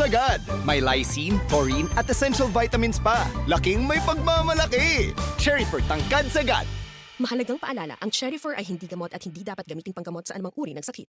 sagad. May lysine, taurine at essential vitamins pa. Laking may pagmamalaki. Cherry fruit tangkad sagad. Mahalagang paalala, ang Cherryfer ay hindi gamot at hindi dapat gamiting panggamot sa anumang uri ng sakit.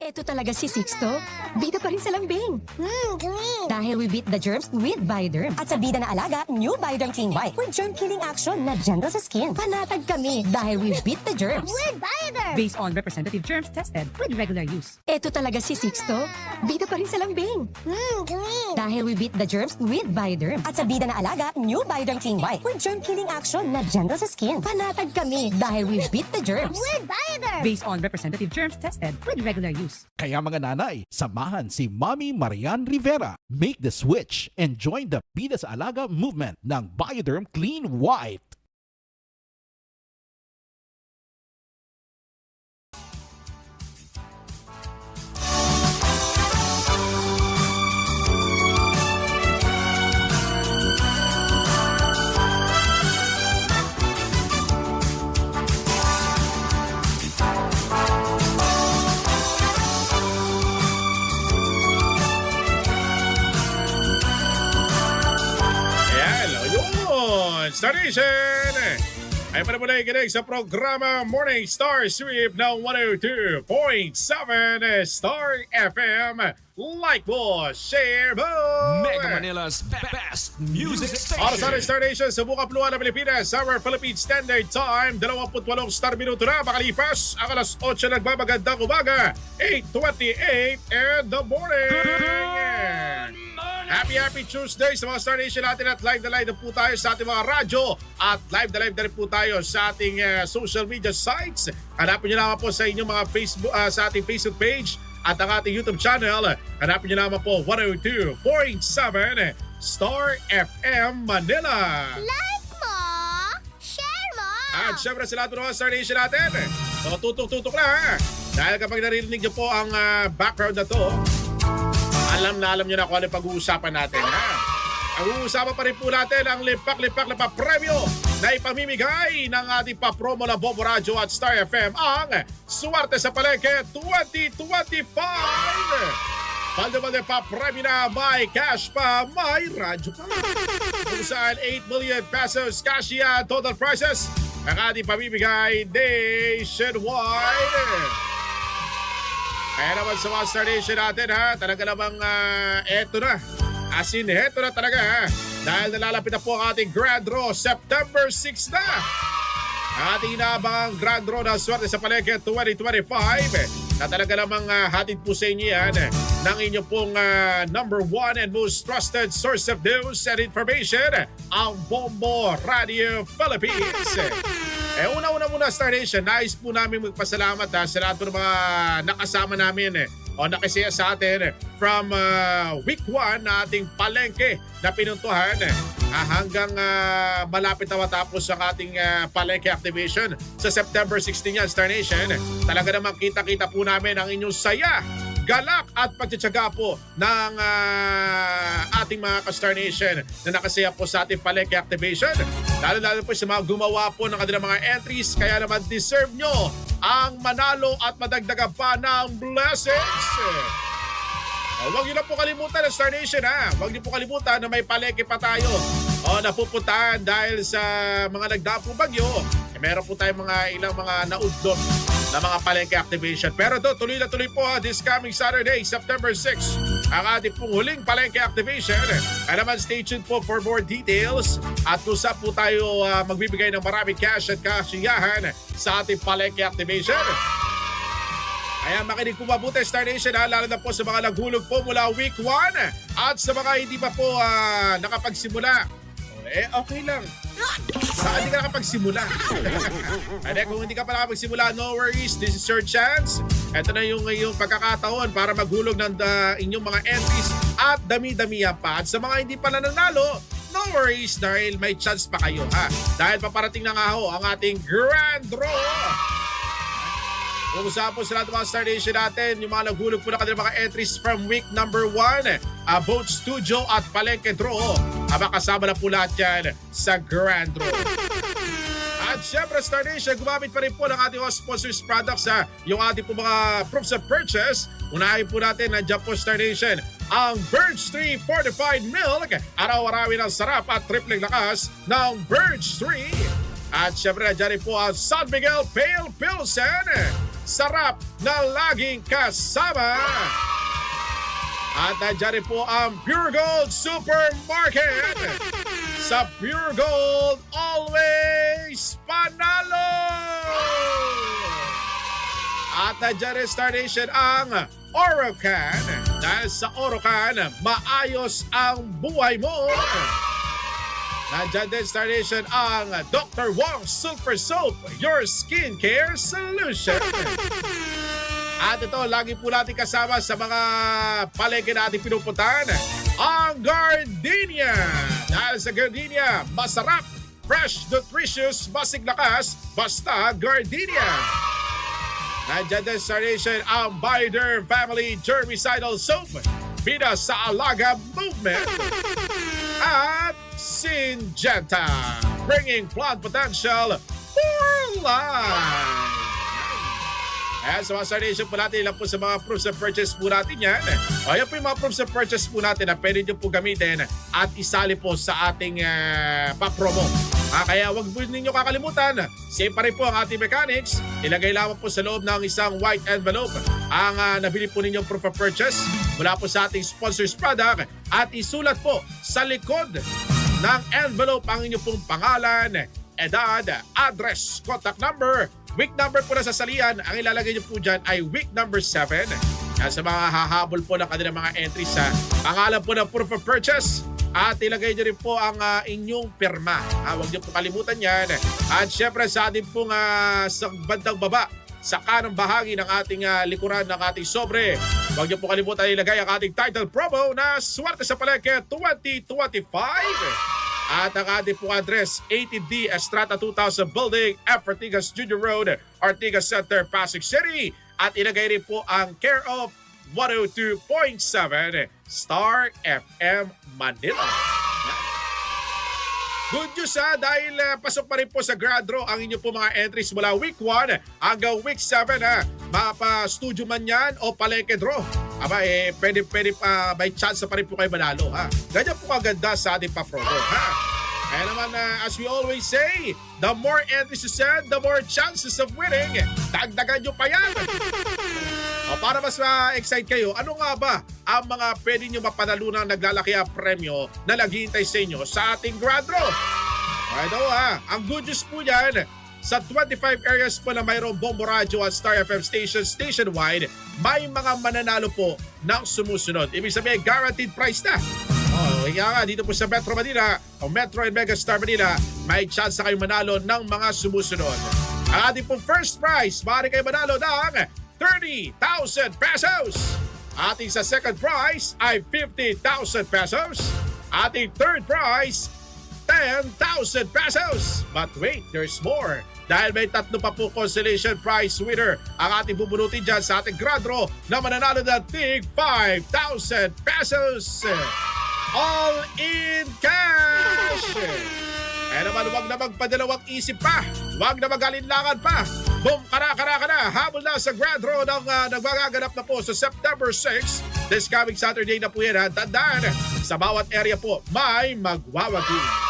Ito talaga si Sixto. Bida pa rin sa lambing. Mmm, clean. Dahil we beat the germs with Bioderm. At sa bida na alaga, new Bioderm Clean White. With germ-killing action na gentle sa skin. Panatag kami dahil we beat the germs. With Bioderm. based on representative germs tested with regular use. Ito talaga si Sixto. Bida pa rin sa lambing. Mmm, clean. Dahil we beat the germs with Bioderm. At sa bida na alaga, new Bioderm Clean White. With germ-killing action na gentle sa skin. Panatag kami dahil we beat the germs. With Bioderm. Based on representative germs tested with regular use. Kaya mga nanay, samahan si Mommy Marian Rivera. Make the switch and join the Bida Alaga movement ng Bioderm Clean White. Nation! Ay para mula ikinig sa programa Morning Star Sweep ng 102.7 Star FM. Like mo, share mo! Mega Manila's best music Para sa station. Star Nation sa buka Plua ng Pilipinas, Summer Philippine Standard Time, 28 star minuto na makalipas ang alas 8 nagbabagandang umaga, 8.28 in the morning! Happy Happy Tuesday sa mga Star Nation natin at live na live na po tayo sa ating mga radyo at live na live na rin po tayo sa ating eh, social media sites. Hanapin nyo naman po sa inyong mga Facebook, ah, sa ating Facebook page at ang ating YouTube channel. Hanapin nyo naman po 102.7 Star FM Manila. Like mo. Share mo. At syempre sa lahat ng mga Star Nation natin, so tutok-tutok na ha. Dahil kapag narinig niyo po ang ah, background na to, alam na alam niyo na kung ano pag-uusapan natin ha. Ang uusapan pa rin po natin ang lipak-lipak na papremyo na ipamimigay ng ating papromo ng Bobo Radio at Star FM ang Suwerte sa Palengke 2025! Balde-balde pa premyo na may cash pa, may radyo pa. Kung saan 8 million pesos cash yan, total prizes ang ating pamimigay nationwide. Kaya naman sa mga Star Nation natin ha, talaga namang ah, eto na. As in, eto na talaga ha. Dahil nalalapit na po ang ating Grand Draw, September 6 na. Ating inaabangang Grand Draw na swerte sa Palengke 2025 na talaga namang ah, hatid po sa inyo yan eh, ng inyong pong ah, number one and most trusted source of news and information, ang Bombo Radio Philippines. Eh, una-una muna Star Nation, nais po namin magpasalamat ha, sa lahat po ng mga nakasama namin eh, o nakisaya sa atin eh, from ah, week 1 na ating palengke na pinuntuhan eh, ah, hanggang ah, malapit na matapos ang ating ah, palengke activation sa September 16 yan, Star Nation. Talaga namang kita-kita po namin ang inyong saya galak at pagtsatsaga po ng ah, ating mga ka-Star Nation na nakasaya po sa ating palengke activation. Lalo-lalo po sa mga gumawa po ng kanilang mga entries kaya naman deserve nyo ang manalo at madagdagan pa ng blessings. O, huwag niyo na po kalimutan ang Star Nation ha. Huwag niyo po kalimutan na may palengke pa tayo. O, napupuntahan dahil sa mga nagdapo bagyo. Eh, meron po tayong mga ilang mga naudlot na mga palengke activation. Pero to, tuloy na tuloy po ha, this coming Saturday, September 6, ang ating pong huling palengke activation. Kaya naman stay tuned po for more details at saan po tayo ah, magbibigay ng maraming cash at kasiyahan sa ating palengke activation. Kaya makinig po mabuti Star Nation ha, lalo na po sa mga naghulog po mula week 1 at sa mga hindi pa po ah, nakapagsimula. Eh, okay lang. Saan hindi ka nakapagsimula? Kaya kung hindi ka pa nakapagsimula, no worries. This is your chance. Ito na yung, yung pagkakataon para maghulog ng ah, inyong mga entries at dami-damihan pa. At sa mga hindi pa nananalo, no worries dahil may chance pa kayo ha. Dahil paparating na nga ho ang ating Grand Draw. Kung sa lahat ng mga Star Nation natin, yung mga naghulog po na kanilang mga entries from week number 1, uh, Boat Studio at Palengke Draw. Aba kasama na po lahat yan sa Grand Draw. At syempre Star Nation, gumamit pa rin po ng ating sponsors products sa yung ating po mga proofs of purchase. Unahin po natin, nandiyan po Star Nation, ang Birch Tree Fortified Milk. Araw-arawi ng sarap at tripleng lakas ng Birch Tree. At syempre nandiyan rin po ang San Miguel Pale Pilsen. Sarap na laging kasama. At nandiyan rin po ang Pure Gold Supermarket. Sa Pure Gold, always panalo! At nandiyan rin Star Nation ang Orocan. Dahil sa Orocan, maayos ang buhay mo. Nandiyan din Star Nation ang Dr. Wong Sulfur Soap, your skincare solution. At ito, lagi po natin kasama sa mga palengke na ating pinupuntahan, ang Gardenia. Dahil sa Gardenia, masarap, fresh, nutritious, masig lakas, basta Gardenia. Nandiyan din sa nation ang Bioderm Family Germicidal Soap, bida sa Alaga Movement. At Syngenta, bringing plant potential for life. Ayan, sa mga Star Nation po natin, ilan po sa mga proofs of purchase po natin yan. O, yan po yung mga proofs of purchase po natin na pwede nyo po gamitin at isali po sa ating uh, papromo. Ah, kaya wag po ninyo kakalimutan, same pa rin po ang ating mechanics. Ilagay lamang po sa loob ng isang white envelope ang ah, nabili po ninyong proof of purchase mula po sa ating sponsors product at isulat po sa likod ng envelope ang inyong pong pangalan, edad, address, contact number, week number po na sa salian. Ang ilalagay niyo po dyan ay week number 7. Yan sa mga hahabol po ng kanilang mga entries sa pangalan po ng proof of purchase. At ilagay niyo rin po ang ah, inyong pirma. Ah, huwag niyo po kalimutan yan. At syempre sa ating pong ah, sa bandang baba, sa kanang bahagi ng ating ah, likuran ng ating sobre. Huwag niyo po kalimutan ilagay ang ating title promo na Swerte sa Palengke 2025. At ang ating pong address, 80D Estrata 2000 Building, F. Ortigas Junior Road, Ortigas Center, Pasig City. At ilagay rin po ang care of 102.7 Star FM Manila. Good news ha, dahil uh, pasok pa rin po sa grad draw ang inyo po mga entries mula week 1 hanggang week 7 ha. Mapa-studio man yan o palengke draw. Aba eh, pwede, pwede pa, may chance na pa rin po kayo manalo ha. Ganyan po kaganda sa ating pa-promo ha. Kaya naman, uh, as we always say, the more entries you send, the more chances of winning. Dagdagan nyo pa yan. O para mas ma-excite kayo, ano nga ba ang mga pwede nyo mapanalunan naglalaki ang premyo na naghihintay sa inyo sa ating Grand Draw? Ito ha, ang good news po yan, sa 25 areas po na mayroong Bombo Radio at Star FM stations nationwide, may mga mananalo po ng sumusunod. Ibig sabihin, guaranteed price na. Oh, kaya nga, dito po sa Metro Manila o Metro and Mega Star Manila, may chance na kayo manalo ng mga sumusunod. Ang ating pong first prize, maaari kayo manalo ng 30,000 pesos. Ating sa second prize ay 50,000 pesos. Ating third prize, 10,000 pesos. But wait, there's more. Dahil may tatlo pa po consolation prize winner ang ating bubunutin dyan sa ating grand draw na mananalo ng tig 5,000 pesos. All in cash! Kaya naman huwag na magpadalawang isip pa. Huwag na magalinlangan pa. Boom, kara-kara ka na. Habol na sa grand draw ng uh, nagmagaganap na po sa September 6. This coming Saturday na po yan. ha. Tandaan, sa bawat area po, may magwawagi.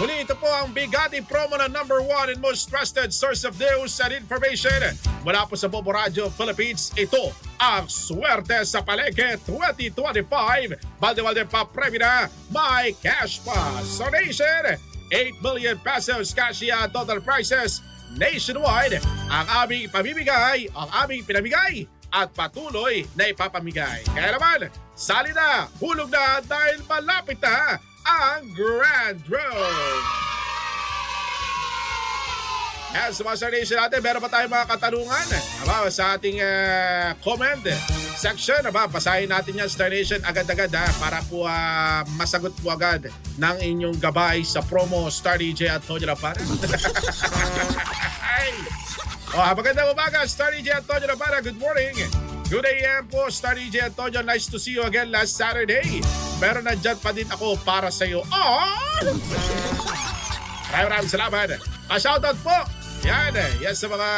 Muli ito po ang Bigati promo na number one and most trusted source of news and information. Mula po sa Bobo Radio Philippines, ito ang Swerte sa Palengke 2025. Balde-balde pa premyo na may cash pa. So nation, 8 million pesos cashier total prizes nationwide. Ang aming ipamimigay, ang aming pinamigay at patuloy na ipapamigay. Kaya naman, sali na, hulog na dahil malapit na ang Grand Draw. Yan, sa mga Star Nation natin, meron pa tayong mga katanungan aba, sa ating ah, comment section. Aba, basahin natin yan, Star Nation, agad-agad ha, para po ah, masagot po agad ng inyong gabay sa promo Star DJ at Tonyo Lapara. Ay! Oh, magandang umaga, Star DJ Antonio Lapara. Good morning. Good AM po, Star DJ Antonio. Nice to see you again last Saturday. Pero nandyan pa din ako para sa iyo. Oh! Maraming maraming salamat. Pa-shoutout po. Yan eh. Yan sa mga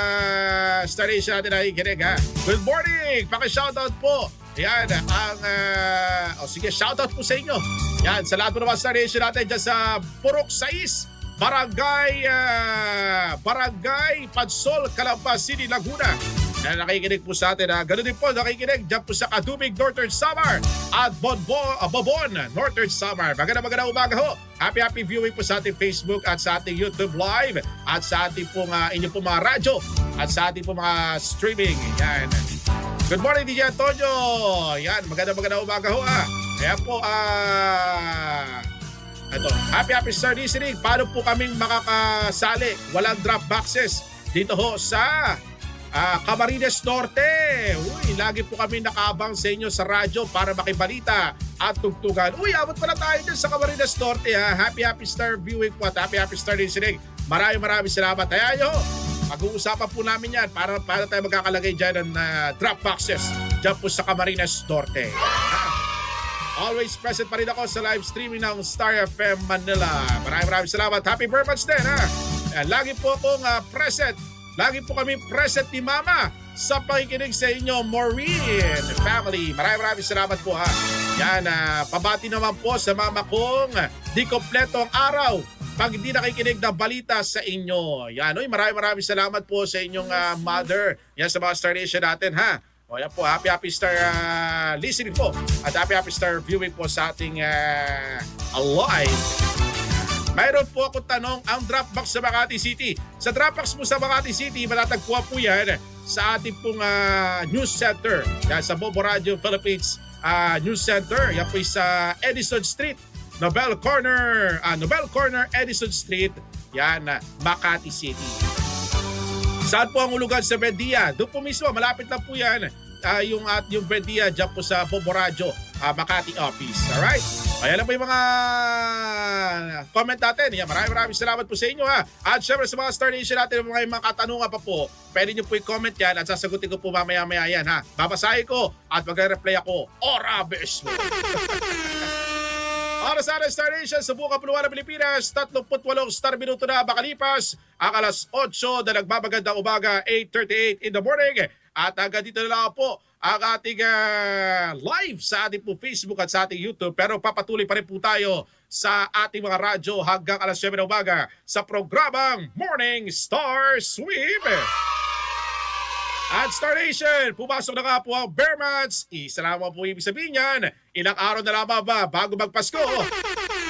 station natin na ikinig ha. Good morning. Paki-shoutout po. Yan ang... Uh, oh, sige, shoutout po sa inyo. Yan, sa lahat po naman station natin dyan sa Purok 6. Barangay ah, Barangay Padsol, Calamba City, Laguna. Na nakikinig po sa atin. Ha. Ganun din po, nakikinig dyan po sa Kadubig, Northern Samar at Bonbo, ah, Bobon, Northern Samar. Maganda maganda umaga ho. Happy happy viewing po sa ating Facebook at sa ating YouTube Live at sa ating pong uh, inyong pong mga radyo at sa ating pong mga streaming. Yan. Good morning, DJ Antonio. Yan, maganda maganda umaga ho ah. Kaya po, ah... ito, happy happy star listening. Paano po kaming makakasali? Walang drop boxes dito ho sa ah, Camarines Norte. Uy, lagi po kami nakaabang sa inyo sa radyo para makibalita at tugtugan. Uy, abot pala tayo dyan sa Camarines Norte ha. Happy happy star viewing po at happy happy star listening. Maraming maraming salamat. Kaya nyo, pag-uusapan po namin yan para, para tayo magkakalagay dyan ng ah, drop boxes dyan po sa Camarines Norte. Always present pa rin ako sa live streaming ng Star FM Manila. Maraming maraming salamat. Happy birthday din ha. Lagi po akong ah, present. Lagi po kami present ni Mama sa pakikinig sa inyo, Maureen family. Maraming maraming salamat po ha. Yan, ah, pabati naman po sa mama kong di kompleto ang araw pag hindi nakikinig ng balita sa inyo. Yan, oy, maraming maraming salamat po sa inyong ah, mother. Yan sa mga Star Nation natin ha. O yan po, happy happy star ah, listening po at happy happy star viewing po sa ating ah, live. Mayroon po ako tanong ang Dropbox sa Makati City. Sa Dropbox mo sa Makati City, matatagpuan po yan sa ating pong ah, news center. Yan sa Bobo Radio Philippines ah, News Center. Yan po sa Edison Street, Nobel Corner, ah, Nobel Corner, Edison Street. Yan, ah, Makati City. Saan po ang ulugan sa Bendia? Doon po mismo, malapit lang po yan. Ah, yung at yung Bendia dyan po sa Bobo Radio, ah, Makati office. Alright? Ayan lang po yung mga comment natin. Yan, maraming maraming salamat po sa inyo ha. At syempre sa mga Star Nation natin, mga mga katanungan pa po, pwede nyo po i-comment yan at sasagutin ko po mamaya-maya yan ha. Babasahin ko at magre-reply ako. Ora mismo! Oras sa Star Nation sa buong kapuluan ng Pilipinas, 38 star minuto na makalipas, ang alas 8 na nagbabagandang umaga, 8.38 in the morning. At hanggang dito na po ang ating ah, live sa ating po Facebook at sa ating YouTube. Pero papatuloy pa rin po tayo sa ating mga radyo hanggang alas 7 ng umaga sa programang Morning Star Sweep. At Star Nation, pumasok na nga po ang Bear Months. Isa lamang po ibig sabihin yan. Ilang araw na lamang ba bago magpasko?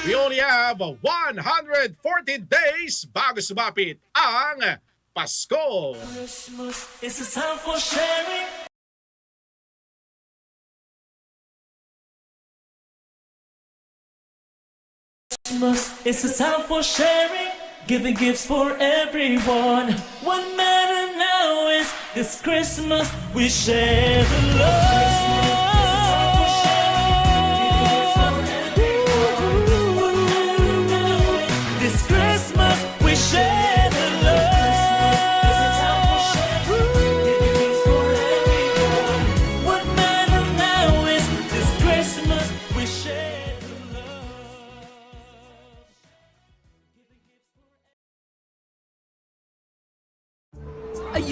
We only have 114 days bago sumapit ang Pasko. Christmas is a time for sharing. Christmas is a time for sharing, giving gifts for everyone. What matter now is this Christmas we share the love.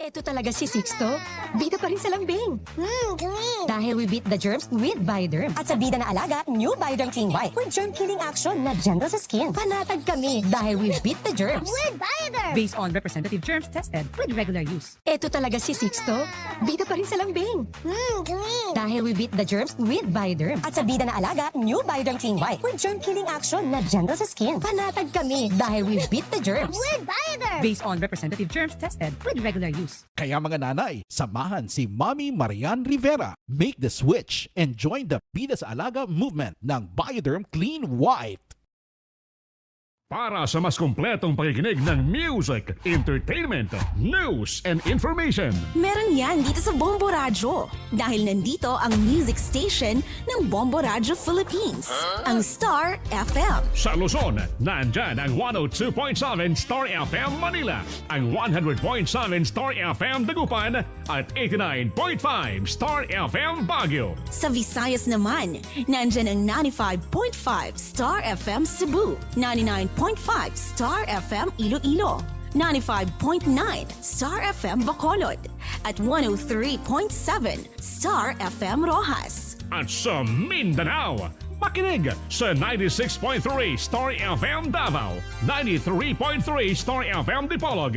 Ito talaga si Sixto. Bida pa rin sa lambing. Mmm, clean. Dahil we beat the germs with Bioderm. At sa bida na alaga, new Bioderm Clean White. With germ-killing action na gentle sa skin. Panatag kami dahil we beat the germs. With Bioderm. Based on representative germs tested with regular use. Ito talaga si Sixto. Bida pa rin sa lambing. Mmm, clean. Dahil we beat the germs with Bioderm. At sa bida na alaga, new Bioderm Clean White. With germ-killing action na gentle sa skin. Panatag kami dahil we beat the germs. With Bioderm. Based on representative germs tested with regular use. Kaya mga nanay, samahan si Mommy Marian Rivera. Make the switch and join the Bida sa Alaga movement ng Bioderm Clean White. Para sa mas kumpletong pakikinig ng music, entertainment, news, and information. Meron yan dito sa Bombo Radyo. Dahil nandito ang music station ng Bombo Radyo Philippines. Ang Star FM. Sa Luzon, nandyan ang 102.7 Star FM Manila, ang 100.7 Star FM Dagupan, at 89.5 Star FM Baguio. Sa Visayas naman, nandyan ang 95.5 Star FM Cebu, 99.5 Star FM Iloilo, 95.9 Star FM Bacolod, at 103.7 Star FM Rojas. At sa Mindanao, makinig sa 96.3 Star FM Davao, 93.3 Star FM Dipolog,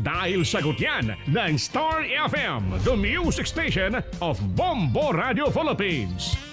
Dahil sagot yan ng Star FM, the music station of Bombo Radio Philippines.